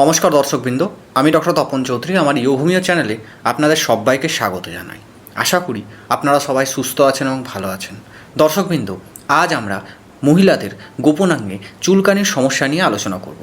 নমস্কার দর্শকবৃন্দ, আমি ডক্টর তপন চৌধুরী, আমার ইয়োভূমিও চ্যানেলে আপনাদের সবাইকে স্বাগত জানাই। আশা করি আপনারা সবাই সুস্থ আছেন এবং ভালো আছেন। দর্শকবৃন্দ, আজ আমরা মহিলাদের গোপনাঙ্গে চুলকানির সমস্যা নিয়ে আলোচনা করব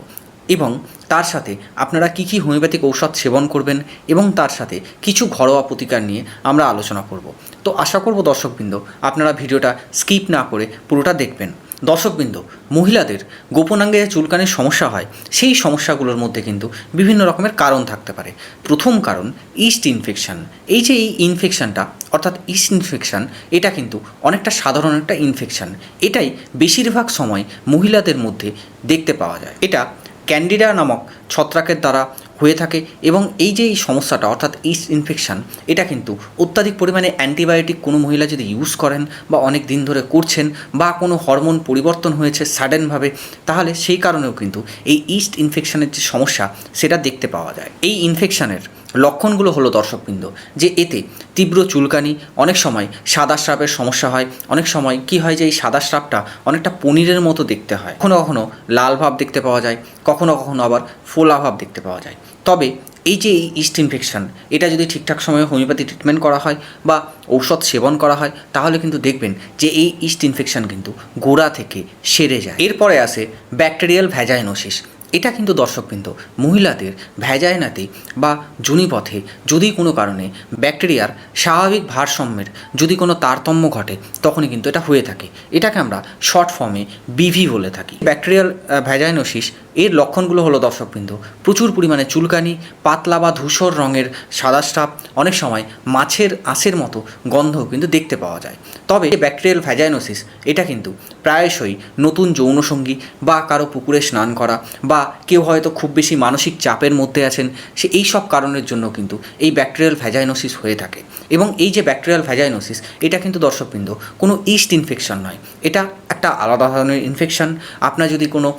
এবং তার সাথে আপনারা কী কী হোমিওপ্যাথিক ঔষধ সেবন করবেন এবং তার সাথে কিছু ঘরোয়া প্রতিকার নিয়ে আমরা আলোচনা করব। তো আশা করব দর্শকবৃন্দ, আপনারা ভিডিওটা স্কিপ না করে পুরোটা দেখবেন। দর্শকবৃন্দ, মহিলাদের গোপনাঙ্গে চুলকানির সমস্যা হয়, সেই সমস্যাগুলোর মধ্যে কিন্তু বিভিন্ন রকমের কারণ থাকতে পারে। প্রথম কারণ, ইস্ট ইনফেকশান। এই যে এই ইনফেকশানটা, অর্থাৎ ইস্ট ইনফেকশান, এটা কিন্তু অনেকটা সাধারণ একটা ইনফেকশান। এটাই বেশিরভাগ সময় মহিলাদের মধ্যে দেখতে পাওয়া যায়। এটা ক্যান্ডিডা নামক ছত্রাকের দ্বারা হয়ে থাকে এবং এই যে এই সমস্যাটা, অর্থাৎ ইস্ট ইনফেকশান, এটা কিন্তু অত্যাধিক পরিমাণে অ্যান্টিবায়োটিক কোনো মহিলা যদি ইউজ করেন বা অনেক দিন ধরে করছেন বা কোনো হরমোন পরিবর্তন হয়েছে সাডেনভাবে, তাহলে সেই কারণেও কিন্তু এই ইস্ট ইনফেকশানের যে সমস্যা, সেটা দেখতে পাওয়া যায়। এই ইনফেকশনের লক্ষণগুলো হলো দর্শকবৃন্দ যে এতে তীব্র চুলকানি, অনেক সময় সাদা স্রাবের সমস্যা হয়, অনেক সময় কি হয় যে এই সাদা স্রাবটা অনেকটা পনিরের মতো দেখতে হয়। কখনো কখনো লাল ভাব দেখতে পাওয়া যায়, কখনো কখনো আবার ফোলা ভাব দেখতে পাওয়া যায়। তবে এই যে এই ইস্ট ইনফেকশন, এটা যদি ঠিকঠাক সময়ে হোমিওপ্যাথি ট্রিটমেন্ট করা হয় বা ঔষধ সেবন করা হয়, তাহলে কিন্তু দেখবেন যে এই ইস্ট ইনফেকশন কিন্তু গোড়া থেকে সেরে যায়। এরপরে আসে ব্যাকটেরিয়াল ভ্যাজাইনোসিস। এটা কিন্তু দর্শকবৃন্দ, মহিলাদের ভ্যাজাইনাতে বা জুনিপথে যদি কোনো কারণে ব্যাকটেরিয়ার স্বাভাবিক ভারসাম্যের যদি কোনো তারতম্য ঘটে, তখনই কিন্তু এটা হয়ে থাকে। এটাকে আমরা শর্ট ফর্মে বিভি বলে থাকি। ব্যাকটেরিয়াল ভ্যাজাইনোসিস এর লক্ষণগুলো হলো দর্শকবৃন্দ, প্রচুর পরিমাণে চুলকানি, পাতলা বা ধূসর রঙের সাদা স্টাফ অনেক সময় মাছের আঁশের মতো গন্ধও কিন্তু দেখতে পাওয়া যায়। তবে ব্যাকটেরিয়াল ভ্যাজাইনোসিস এটা কিন্তু প্রায়শই নতুন যৌনসঙ্গী বা কারও পুকুরে স্নান করা বা কেউ হয়তো খুব বেশি মানসিক চাপের মধ্যে আছেন, সে এই সব কারণের জন্য কিন্তু এই ব্যাকটেরিয়াল ভ্যাজাইনোসিস হয়ে থাকে। এবং এই যে ব্যাকটেরিয়াল ভ্যাজাইনোসিস এটা কিন্তু দর্শকবৃন্দ কোনো ইস্ট ইনফেকশন নয়। এটা একটা আলাদা ধরনের ইনফেকশন আপনার যদি কোনো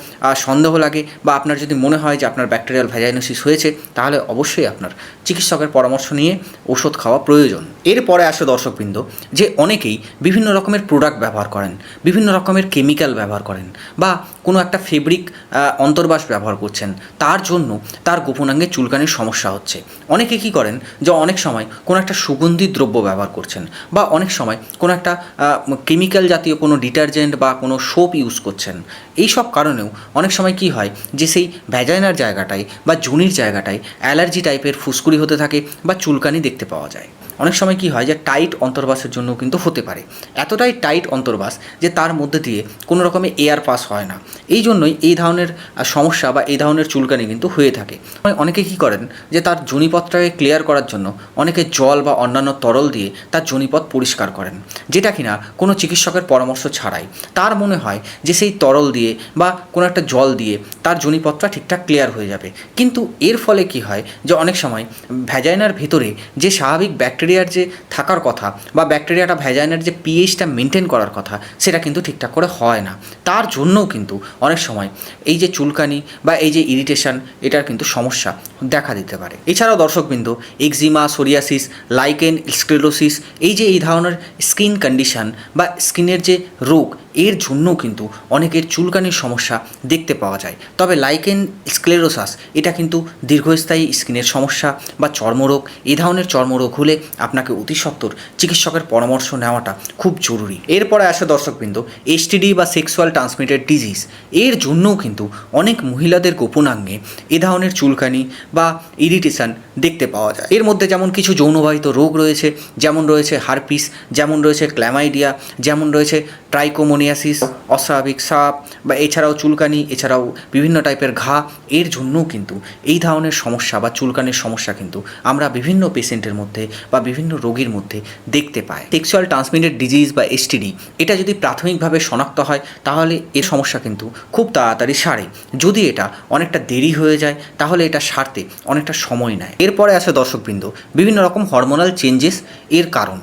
সন্দেহ লাগে বা আপনার যদি মনে হয় যে আপনার ব্যাকটেরিয়াল ভ্যাজাইনোসিস হয়েছে, তাহলে অবশ্যই আপনার চিকিৎসকের পরামর্শ নিয়ে ওষুধ খাওয়া প্রয়োজন। এরপরে আসে দর্শকবৃন্দ, যে অনেকেই বিভিন্ন রকমের প্রোডাক্ট ব্যবহার করেন, বিভিন্ন রকমের কেমিক্যাল ব্যবহার করেন বা কোনো একটা ফেব্রিক অন্তর্বাস ব্যবহার করছেন, তার জন্য তার গোপনাঙ্গে চুলকানির সমস্যা হচ্ছে। অনেকে কী করেন যে অনেক সময় কোনো একটা সুগন্ধি দ্রব্য ব্যবহার করছেন বা অনেক সময় কোনো একটা কেমিক্যাল জাতীয় কোনো ডিটারজেন্ট বা কোনো সোপ ইউজ করছেন। এই সব কারণেও অনেক সময় কি হয় যে সেই ভ্যাজাইনার জায়গাটায় বা জুনির জায়গাটায় অ্যালার্জি টাইপের ফুসকুড়ি হতে থাকে বা চুলকানি দেখতে পাওয়া যায়। অনেক সময় কি হয় যে টাইট অন্তর্বাসের জন্য কিন্তু হতে পারে। এতটাই টাইট অন্তর্বাস যে তার মধ্যে দিয়ে কোনো রকমের এয়ার পাস হয় না। এই জন্যই এই ধরনের সমস্যা বা এই ধরনের চুলকানি কিন্তু হয়ে থাকে। অনেকে কি করেন যে তার জনিপথটাকে ক্লিয়ার করার জন্য অনেকে জল বা অন্যান্য তরল দিয়ে তার জনিপথ পরিষ্কার করেন, যেটা কিনা কোনো চিকিৎসকের পরামর্শ ছাড়াই। তার মনে হয় যে সেই তরল দিয়ে বা কোনো একটা জল দিয়ে তার জনিপথটা ঠিকঠাক ক্লিয়ার হয়ে যাবে। কিন্তু এর ফলে কি হয় যে অনেক সময় ভ্যাজাইনার ভেতরে যে স্বাভাবিক ব্যাকটেরিয়ার যে থাকার কথা বা ব্যাকটেরিয়াটা ভ্যাজাইনার যে পিএইচটা মেনটেন করার কথা, সেটা কিন্তু ঠিকঠাক করে হয় না। তার জন্যও কিন্তু অনেক সময় এই যে চুলকানি বা এই যে ইরিটেশন এটার কিন্তু সমস্যা দেখা দিতে পারে। এছাড়াও দর্শকবৃন্দ এক্সিমা সোরিয়াসিস লাইকেন স্ক্লেরোসিস এই যে এই ধরনের স্কিন কন্ডিশন বা স্কিনের যে রোগ এর জন্যও কিন্তু অনেকের চুলকানির সমস্যা দেখতে পাওয়া যায়। তবে লাইকেন স্ক্লেরোসাস এটা কিন্তু দীর্ঘস্থায়ী স্কিনের সমস্যা বা চর্মরোগ। এ ধরনের চর্মরোগ হলে আপনাকে অতি সত্বর চিকিৎসকের পরামর্শ নেওয়াটা খুব জরুরি। এরপরে আসে দর্শকবৃন্দ এসটিডি বা সেক্সুয়াল ট্রান্সমিটেড ডিজিজ এর জন্যও কিন্তু অনেক মহিলাদের গোপনাঙ্গে এ ধরনের চুলকানি বা ইরিটেশন দেখতে পাওয়া যায়। এর মধ্যে যেমন কিছু যৌনবাহিত রোগ রয়েছে, যেমন রয়েছে হারপিস, যেমন রয়েছে ক্ল্যামাইডিয়া যেমন রয়েছে ট্রাইকোমোনিয়াসিস অস্বাভাবিক সাপ বা এছাড়াও চুলকানি, এছাড়াও বিভিন্ন টাইপের ঘা, এর জন্যও কিন্তু এই ধরনের সমস্যা বা চুলকানির সমস্যা কিন্তু আমরা বিভিন্ন পেশেন্টের মধ্যে বা বিভিন্ন রোগীর মধ্যে দেখতে পাই। সেক্সুয়াল ট্রান্সমিটেড ডিজিজ বা এসটিডি এটা যদি প্রাথমিকভাবে শনাক্ত হয়, তাহলে এ সমস্যা কিন্তু খুব তাড়াতাড়ি সারে। যদি এটা অনেকটা দেরি হয়ে যায়, তাহলে এটা সারতে অনেকটা সময় নেয়। এরপরে আসে দর্শকবৃন্দ, বিভিন্ন রকম হরমোনাল চেঞ্জেস এর কারণ।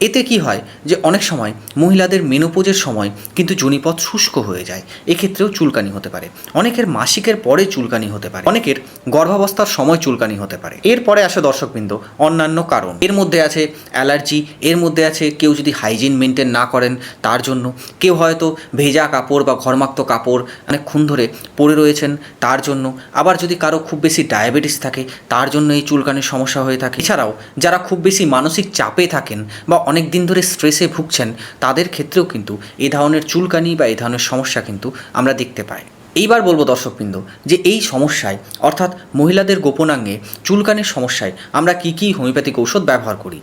এতে কি হয় যে অনেক সময় মহিলাদের মেনোপোজের সময় কিন্তু জনিপথ শুষ্ক হয়ে যায়, এক্ষেত্রেও চুলকানি হতে পারে। অনেকের মাসিকের পরে চুলকানি হতে পারে। অনেকের গর্ভাবস্থার সময় চুলকানি হতে পারে। এরপরে আসে দর্শকবৃন্দ, অন্যান্য কারণ। এর মধ্যে আছে অ্যালার্জি, এর মধ্যে আছে কেউ যদি হাইজিন মেনটেন না করেন, তার জন্য কেউ হয়তো ভেজা কাপড় বা ঘরমাক্ত কাপড় অনেকক্ষণ ধরে পরে রয়েছেন, তার জন্য। আবার যদি কারও খুব বেশি ডায়াবেটিস থাকে, তার জন্য এই চুলকানির সমস্যা হয়ে থাকে। এছাড়াও যারা খুব বেশি মানসিক চাপে থাকেন বা অনেক দিন ধরে স্ট্রেসে ভুগছেন, তাদের ক্ষেত্রেও কিন্তু এই ধরনের চুলকানি বা এই ধরনের সমস্যা কিন্তু আমরা দেখতে পাই। এইবার বলব দর্শকবৃন্দ, যে এই সমস্যায়, অর্থাৎ মহিলাদের গোপনাঙ্গে চুলকানির সমস্যায় আমরা কী কী হোমিওপ্যাথিক ঔষধ ব্যবহার করি?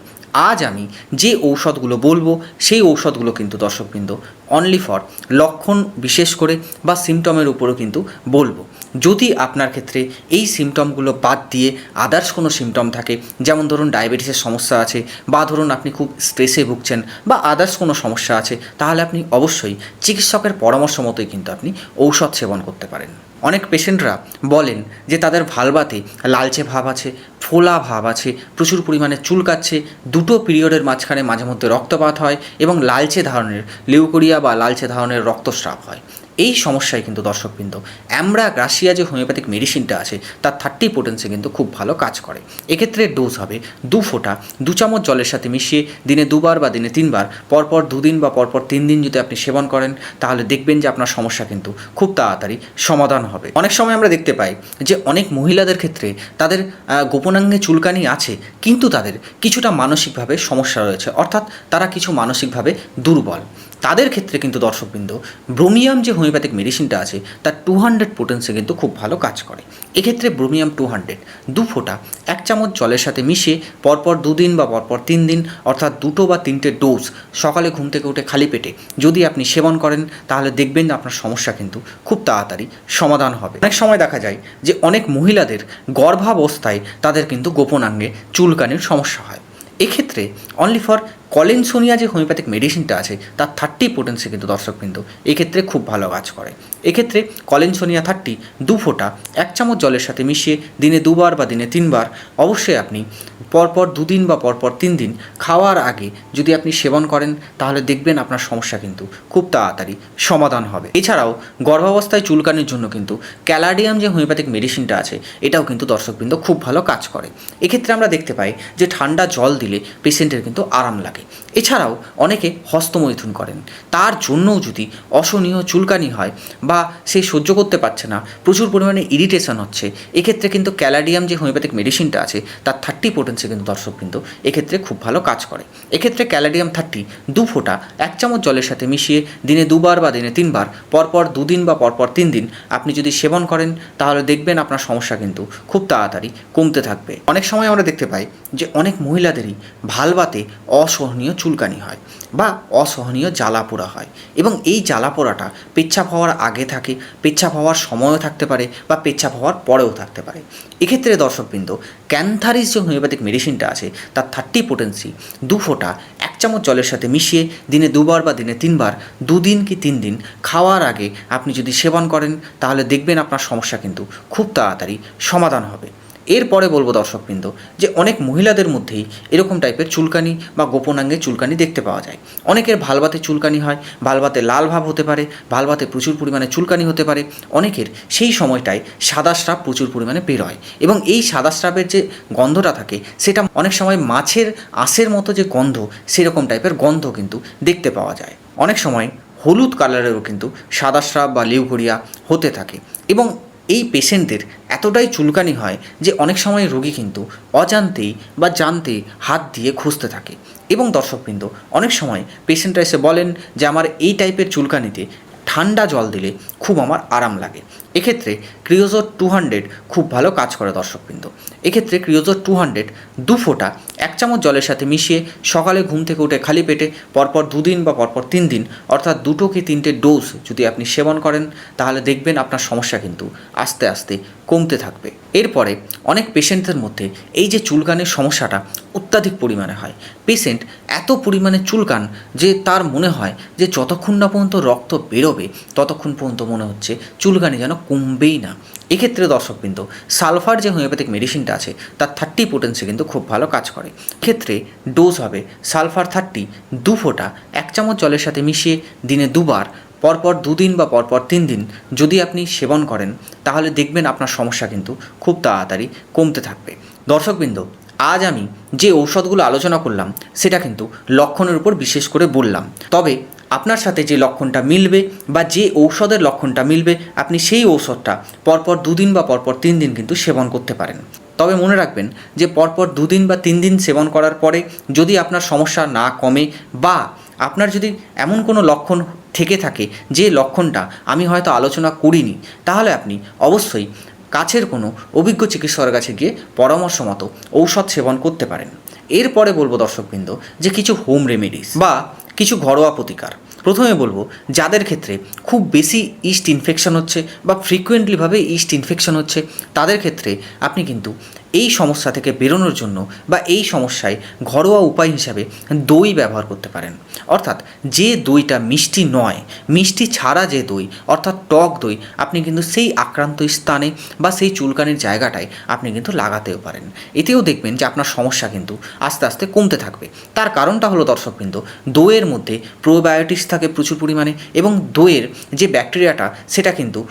আজ আমি যে ঔষধগুলো বলব, সেই ঔষধগুলো কিন্তু দর্শকবৃন্দ অনলি ফর লক্ষণ বিশেষ করে বা সিমটমের উপরও কিন্তু বলব। যদি আপনার ক্ষেত্রে এই সিমটমগুলো বাদ দিয়ে আদার্স কোনো সিমটম থাকে, যেমন ধরুন ডায়াবেটিসের সমস্যা আছে বা ধরুন আপনি খুব স্ট্রেসে ভুগছেন বা আদার্স কোনো সমস্যা আছে, তাহলে আপনি অবশ্যই চিকিৎসকের পরামর্শ মতোই কিন্তু আপনি ঔষধ সেবন করতে পারেন। অনেক পেশেন্টরা বলেন যে তাদের ভালবাতে লালচে ভাব আছে, ফোলা ভাব আছে, প্রচুর পরিমাণে চুলকাচ্ছে দুটো পিরিয়ডের মাঝখানে মাঝে মধ্যে রক্তপাত হয় এবং লালচে ধরনের লিউকোরিয়া বা লালচে ধরনের রক্তস্রাব হয়। এই সমস্যায় কিন্তু দর্শকবৃন্দ। আমরা রাশিয়া যে হোমিওপ্যাথিক মেডিসিনটা আছে, তার থার্টি পোটেন্সি কিন্তু খুব ভালো কাজ করে। এক্ষেত্রে ডোজ হবে দু ফোঁটা, দু চামচ জলের সাথে মিশিয়ে দিনে দুবার বা দিনে তিনবার, পরপর দুদিন বা পরপর তিন দিন যদি আপনি সেবন করেন, তাহলে দেখবেন যে আপনার সমস্যা কিন্তু খুব তাড়াতাড়ি সমাধান হবে। অনেক সময় আমরা দেখতে পাই যে অনেক মহিলাদের ক্ষেত্রে তাদের গোপনাঙ্গে চুলকানি আছে, কিন্তু তাদের কিছুটা মানসিকভাবে সমস্যা রয়েছে। অর্থাৎ তারা কিছু মানসিকভাবে দুর্বল। তাদের ক্ষেত্রে কিন্তু দর্শকবৃন্দ, ব্রোমিয়াম যে হোমিওপ্যাথিক মেডিসিনটা আছে, তার টু হান্ড্রেড পোটেন্সে কিন্তু খুব ভালো কাজ করে। এক্ষেত্রে ব্রোমিয়াম টু হান্ড্রেড দু ফোঁটা, এক চামচ জলের সাথে মিশিয়ে পরপর দুদিন বা পরপর তিন দিন অর্থাৎ দুটো বা তিনটে ডোজ সকালে ঘুম থেকে উঠে খালি পেটে যদি আপনি সেবন করেন, তাহলে দেখবেন আপনার সমস্যা কিন্তু খুব তাড়াতাড়ি সমাধান হবে। অনেক সময় দেখা যায় যে অনেক মহিলাদের গর্ভাবস্থায় তাদের কিন্তু গোপনাঙ্গে চুলকানির সমস্যা হয়। এক্ষেত্রে অনলি ফর কলেনসোনিয়া যে হোমিওপ্যাথিক মেডিসিনটা আছে, তার থার্টি পোটেন্সি কিন্তু দর্শকবৃন্দ এক্ষেত্রে খুব ভালো কাজ করে। এক্ষেত্রে কলেনসোনিয়া থার্টি দু ফোঁটা, এক চামচ জলের সাথে মিশিয়ে দিনে দুবার বা দিনে তিনবার অবশ্যই আপনি পরপর দুদিন বা পরপর তিন দিন খাওয়ার আগে যদি আপনি সেবন করেন, তাহলে দেখবেন আপনার সমস্যা কিন্তু খুব তাড়াতাড়ি সমাধান হবে। এছাড়াও গর্ভাবস্থায় চুলকানির জন্য কিন্তু ক্যালাডিয়াম যে হোমিওপ্যাথিক মেডিসিনটা আছে, এটাও কিন্তু দর্শকবৃন্দ খুব ভালো কাজ করে। এক্ষেত্রে আমরা দেখতে পাই যে ঠান্ডা জল দিলে পেশেন্টের কিন্তু আরাম লাগে। এছাড়াও অনেকে হস্তমৈথুন করেন। তার জন্যও যদি অসহনীয় চুলকানি হয় বা সে সহ্য করতে পারছে না, প্রচুর পরিমাণে ইরিটেশন হচ্ছে, এক্ষেত্রে কিন্তু ক্যালাডিয়াম যে হোমিওপ্যাথিক মেডিসিনটা আছে, তার থার্টি পোটেন্সে কিন্তু দর্শক কিন্তু এক্ষেত্রে খুব ভালো কাজ করে। এক্ষেত্রে ক্যালাডিয়াম থার্টি দু ফোঁটা এক চামচ জলের সাথে মিশিয়ে দিনে দুবার বা দিনে তিনবার, পরপর দুদিন বা পরপর তিন দিন আপনি যদি সেবন করেন, তাহলে দেখবেন আপনার সমস্যা কিন্তু খুব তাড়াতাড়ি কমতে থাকবে। অনেক সময় আমরা দেখতে পাই যে অনেক মহিলাদেরই ভালবাতে অসহনীয় চুলকানি হয় বা অসহনীয় জ্বালা পোড়া হয় এবং এই জ্বালা পোড়াটা পেচ্ছাপ হওয়ার আগে থাকে, পেচ্ছাপ হওয়ার সময়ও থাকতে পারে বা পেচ্ছাপ হওয়ার পরেও থাকতে পারে। এক্ষেত্রে দর্শকবৃন্দ, ক্যান্থারিস যে হোমিওপ্যাথিক মেডিসিনটা আছে, তার থার্টি পোটেন্সি দু ফোঁটা, এক চামচ জলের সাথে মিশিয়ে দিনে দুবার বা দিনে তিনবার, দুদিন কি তিন দিন খাওয়ার আগে আপনি যদি সেবন করেন, তাহলে দেখবেন আপনার সমস্যা কিন্তু খুব তাড়াতাড়ি সমাধান হবে। এরপরে বলব দর্শকবৃন্দ যে অনেক মহিলাদের মধ্যেই এরকম টাইপের চুলকানি বা গোপনাঙ্গে চুলকানি দেখতে পাওয়া যায়। অনেকের ভালবাতে চুলকানি হয়, ভালবাতে লাল ভাব হতে পারে, ভালবাতে প্রচুর পরিমাণে চুলকানি হতে পারে। অনেকের সেই সময়টায় সাদা স্রাব প্রচুর পরিমাণে বের হয় এবং এই সাদা স্রাবের যে গন্ধটা থাকে, সেটা অনেক সময় মাছের আঁশের মতো যে গন্ধ, সেরকম টাইপের গন্ধ কিন্তু দেখতে পাওয়া যায়। অনেক সময় হলুদ কালারেরও কিন্তু সাদা স্রাব বা লিউকোরিয়া হতে থাকে এবং এই পেশেন্টদের এতটাই চুলকানি হয় যে অনেক সময় রোগী কিন্তু অজান্তেই বা জানতে হাত দিয়ে খুঁজতে থাকে। এবং দর্শকবৃন্দ, অনেক সময় পেশেন্টরা এসে বলেন যে, আমার এই টাইপের চুলকানিতে ঠান্ডা জল দিলে খুব আমার আরাম লাগে। এক্ষেত্রে ক্রিওজোর টু হান্ড্রেড খুব ভালো কাজ করে দর্শকবৃন্দ। এক্ষেত্রে ক্রিওজোর টু হান্ড্রেড দু ফোঁটা এক চামচ জলের সাথে মিশিয়ে সকালে ঘুম থেকে উঠে খালি পেটে পরপর দুদিন বা পরপর তিন দিন অর্থাৎ দুটো কি তিনটে ডোজ যদি আপনি সেবন করেন, তাহলে দেখবেন আপনার সমস্যা কিন্তু আস্তে আস্তে কমতে থাকবে। এরপরে অনেক পেশেন্টদের মধ্যে এই যে চুলকানের সমস্যাটা অত্যাধিক পরিমাণে হয়। পেশেন্ট এত পরিমাণে চুলকান যে তার মনে হয় যে যতক্ষণ না পর্যন্ত রক্ত বেরোবে, ততক্ষণ পর্যন্ত মনে হচ্ছে চুলকানি যেন কমবেই না। এক্ষেত্রে দর্শকবৃন্দ, সালফার যে হোমিওপ্যাথিক মেডিসিনটা আছে, তার থার্টি পোটেন্সি কিন্তু খুব ভালো কাজ করে। ক্ষেত্রে ডোজ হবে সালফার থার্টি দু ফোঁটা, এক চামচ জলের সাথে মিশিয়ে দিনে দুবার, পরপর দুদিন বা পরপর তিন দিন যদি আপনি সেবন করেন, তাহলে দেখবেন আপনার সমস্যা কিন্তু খুব তাড়াতাড়ি কমতে থাকবে। দর্শকবৃন্দ, আজ আমি যে ঔষধগুলো আলোচনা করলাম, সেটা কিন্তু লক্ষণের উপর বিশেষ করে বললাম। তবে আপনার সাথে যে লক্ষণটা মিলবে বা যে ঔষধের লক্ষণটা মিলবে, আপনি সেই ঔষধটা পরপর দুদিন বা পরপর তিন দিন কিন্তু সেবন করতে পারেন। তবে মনে রাখবেন যে পরপর দুদিন বা তিন দিন সেবন করার পরে যদি আপনার সমস্যা না কমে বা আপনার যদি এমন কোনো লক্ষণ থেকে থাকে যে লক্ষণটা আমি হয়তো আলোচনা করিনি, তাহলে আপনি অবশ্যই কাছের কোনো অভিজ্ঞ চিকিৎসকের কাছে গিয়ে পরামর্শ মতো ঔষধ সেবন করতে পারেন। এরপরে বলব দর্শকবৃন্দ যে কিছু হোম রেমেডিস বা কিছু ঘরোয়া প্রতিকার। প্রথমে বলব, যাদের ক্ষেত্রে খুব বেশি ইস্ট ইনফেকশন হচ্ছে বা ফ্রিকুয়েন্টলিভাবে ইস্ট ইনফেকশন হচ্ছে, তাদের ক্ষেত্রে আপনি কিন্তু এই সমস্যা থেকে বেরোনোর জন্য বা এই সমস্যায় ঘরোয়া উপায় হিসাবে দই ব্যবহার করতে পারেন। অর্থাৎ যে দইটা মিষ্টি নয়, মিষ্টি ছাড়া যে দই, অর্থাৎ টক দই, আপনি কিন্তু সেই আক্রান্ত স্থানে বা সেই চুলকানির জায়গাটায় আপনি কিন্তু লাগাতেও পারেন। এতেও দেখবেন যে আপনার সমস্যা কিন্তু আস্তে আস্তে কমতে থাকবে। তার কারণটা হলো, দর্শকবৃন্দ, দইয়ের মধ্যে প্রোবায়োটিক্স থাকে প্রচুর পরিমাণে এবং দইয়ের যে ব্যাকটেরিয়াটা, সেটা কিন্তু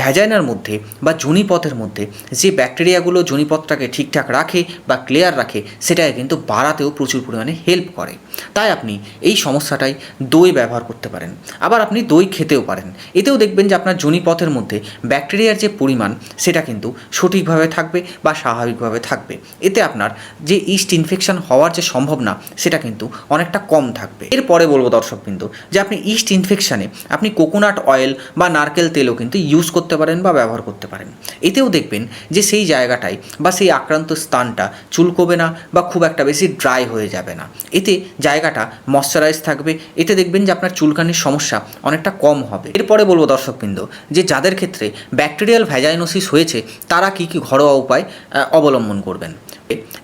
ভ্যাজাইনার মধ্যে বা জনিপথের মধ্যে যে ব্যাকটেরিয়াগুলো জনিপথটাকে ঠিকঠাক রাখে বা ক্লিয়ার রাখে, সেটাকে কিন্তু বাড়াতেও প্রচুর পরিমাণে হেল্প করে। তাই আপনি এই সমস্যাটাই দই ব্যবহার করতে পারেন। আবার আপনি দই খেতেও পারেন। এতেও দেখবেন যে আপনার জনিপথের মধ্যে ব্যাকটেরিয়ার যে পরিমাণ, সেটা কিন্তু সঠিকভাবে থাকবে বা স্বাভাবিকভাবে থাকবে। এতে আপনার যে ইস্ট ইনফেকশন হওয়ার যে সম্ভাবনা, সেটা কিন্তু অনেকটা কম থাকবে। এরপরে বলব দর্শকবৃন্দ, যে আপনি ইস্ট ইনফেকশানে আপনি কোকোনাট অয়েল বা নারকেল তেলও কিন্তু ইউজ করতে পারেন বা ব্যবহার করতে পারেন। এতেও দেখবেন যে সেই জায়গাটায় বা সেই আক্রান্ত স্থানটা চুলকোবে না বা খুব একটা বেশি ড্রাই হয়ে যাবে না। এতে জায়গাটা ময়শ্চারাইজ থাকবে। এতে দেখবেন যে আপনার চুলকানির সমস্যা অনেকটা কম হবে। এরপরে বলব দর্শকবৃন্দ যে যাদের ক্ষেত্রে ব্যাকটেরিয়াল ভ্যাজাইনোসিস হয়েছে, তারা কি কি ঘরোয়া উপায় অবলম্বন করবেন?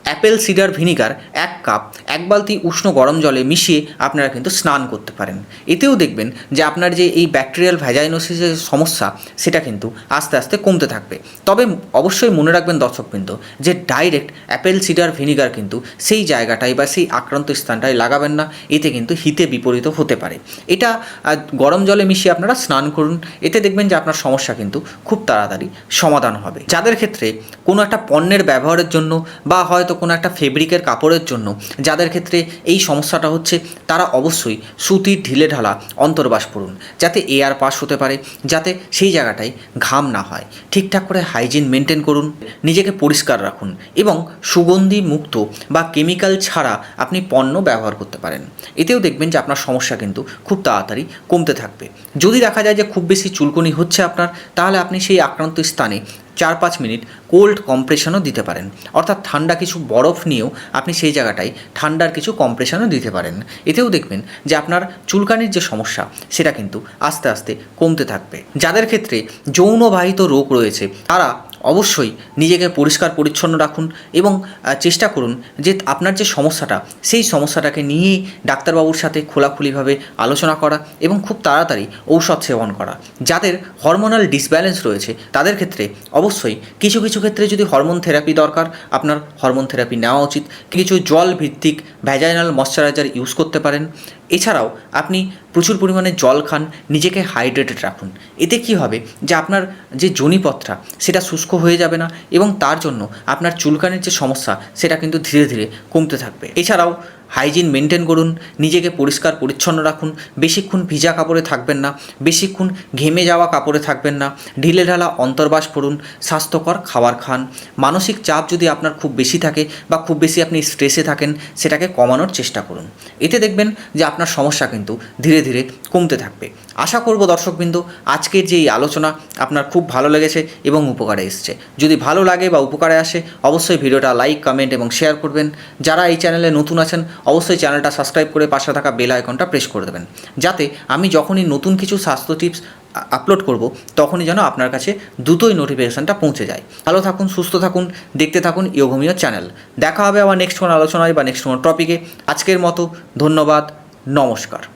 অ্যাপেল, সিডার, ভিনিগার, এক কাপ, এক বালতি উষ্ণ গরম জলে মিশিয়ে আপনারা কিন্তু স্নান করতে পারেন। এতেও দেখবেন যে আপনার যে এই ব্যাকটেরিয়াল ভ্যাজাইনোসিসের সমস্যা, সেটা কিন্তু আস্তে আস্তে কমতে থাকবে। তবে অবশ্যই মনে রাখবেন দর্শকবৃন্দ, যে ডাইরেক্ট অ্যাপেল, সিডার, ভিনিগার কিন্তু সেই জায়গাটায় বা সেই আক্রান্ত স্থানটায় লাগাবেন না। এতে কিন্তু হিতে বিপরীত হতে পারে। এটা গরম জলে মিশিয়ে আপনারা স্নান করুন। এতে দেখবেন যে আপনার সমস্যা কিন্তু খুব তাড়াতাড়ি সমাধান হবে। যাদের ক্ষেত্রে কোনো একটা পণ্যের ব্যবহারের জন্য বা হয়তো কোনো একটা ফেব্রিকের কাপড়ের জন্য, যাদের ক্ষেত্রে এই সমস্যাটা হচ্ছে তারা অবশ্যই সুতির ঢিলে ঢালা অন্তর্বাস পড়ুন যাতে এয়ার পাস হতে পারে, যাতে সেই জায়গাটায় ঘাম না হয়। ঠিকঠাক করে হাইজিন মেনটেন করুন, নিজেকে পরিষ্কার রাখুন এবং সুগন্ধি মুক্ত বা কেমিক্যাল ছাড়া আপনি পণ্য ব্যবহার করতে পারেন। এতেও দেখবেন যে আপনার সমস্যা কিন্তু খুব তাড়াতাড়ি কমতে থাকবে। যদি দেখা যায় যে খুব বেশি চুলকুনি হচ্ছে আপনার, তাহলে আপনি সেই আক্রান্ত স্থানে চার পাঁচ মিনিট কোল্ড কম্প্রেশনও দিতে পারেন। অর্থাৎ ঠান্ডা কিছু বরফ নিয়েও আপনি সেই জায়গাটায় ঠান্ডার কিছু কম্প্রেশনও দিতে পারেন। এতেও দেখবেন যে আপনার চুলকানির যে সমস্যা, সেটা কিন্তু আস্তে আস্তে কমতে থাকবে। যাদের ক্ষেত্রে যৌনবাহিত রোগ রয়েছে তারা অবশ্যই নিজেকে পরিষ্কার পরিচ্ছন্ন রাখুন এবং চেষ্টা করুন যে আপনার যে সমস্যাটা, সেই সমস্যাটাকে নিয়েই ডাক্তারবাবুর সাথে খোলাখুলিভাবে আলোচনা করা এবং খুব তাড়াতাড়ি ঔষধ সেবন করা। যাদের হরমোনাল ডিসব্যালেন্স রয়েছে, তাদের ক্ষেত্রে অবশ্যই কিছু কিছু ক্ষেত্রে যদি হরমোন থেরাপি দরকার, আপনার হরমোন থেরাপি নেওয়া উচিত। কিছু জল ভিত্তিক ভ্যাজাইনাল ময়শ্চারাইজার ইউজ করতে পারেন। এছাড়াও আপনি প্রচুর পরিমাণে জল খান, নিজেকে হাইড্রেটেড রাখুন। এতে কি হবে? যে আপনার যে জনিপথটা, সেটা শুষ্ক হয়ে যাবে না এবং তার জন্য আপনার চুলকানির যে সমস্যা, সেটা কিন্তু ধীরে ধীরে কমতে থাকবে। এছাড়াও হাইজিন মেনটেন করুন, নিজেকে পরিষ্কার পরিচ্ছন্ন রাখুন, বেশিক্ষণ ভিজা কাপড়ে থাকবেন না, বেশিক্ষণ ঘেমে যাওয়া কাপড়ে থাকবেন না, ঢিলে ঢালা অন্তর্বাস পড়ুন, স্বাস্থ্যকর খাবার খান। মানসিক চাপ যদি আপনার খুব বেশি থাকে বা খুব বেশি আপনি স্ট্রেসে থাকেন, সেটাকে কমানোর চেষ্টা করুন। এতে দেখবেন যে আপনার সমস্যা কিন্তু ধীরে ধীরে কমতে থাকবে। আশা করব দর্শকবৃন্দ, আজকের যে এই আলোচনা আপনার খুব ভালো লেগেছে এবং উপকারে এসছে। যদি ভালো লাগে বা উপকারে আসে, অবশ্যই ভিডিওটা লাইক কমেন্ট এবং শেয়ার করবেন। যারা এই চ্যানেলে নতুন আছেন অবশ্যই চ্যানেলটা সাবস্ক্রাইব করে পাশে থাকা বেল আইকনটা প্রেস করে দেবেন। যাতে আমি যখনই নতুন কিছু স্বাস্থ্য টিপস আপলোড করব, তখনই যেন আপনার কাছে দ্রুতই নোটিফিকেশানটা পৌঁছে যায়। ভালো থাকুন, সুস্থ থাকুন, দেখতে থাকুন ইয়োভূমিও চ্যানেল দেখা হবে আবার নেক্সট কোনো আলোচনায় বা নেক্সট কোনো টপিকে আজকের মতো ধন্যবাদ, নমস্কার।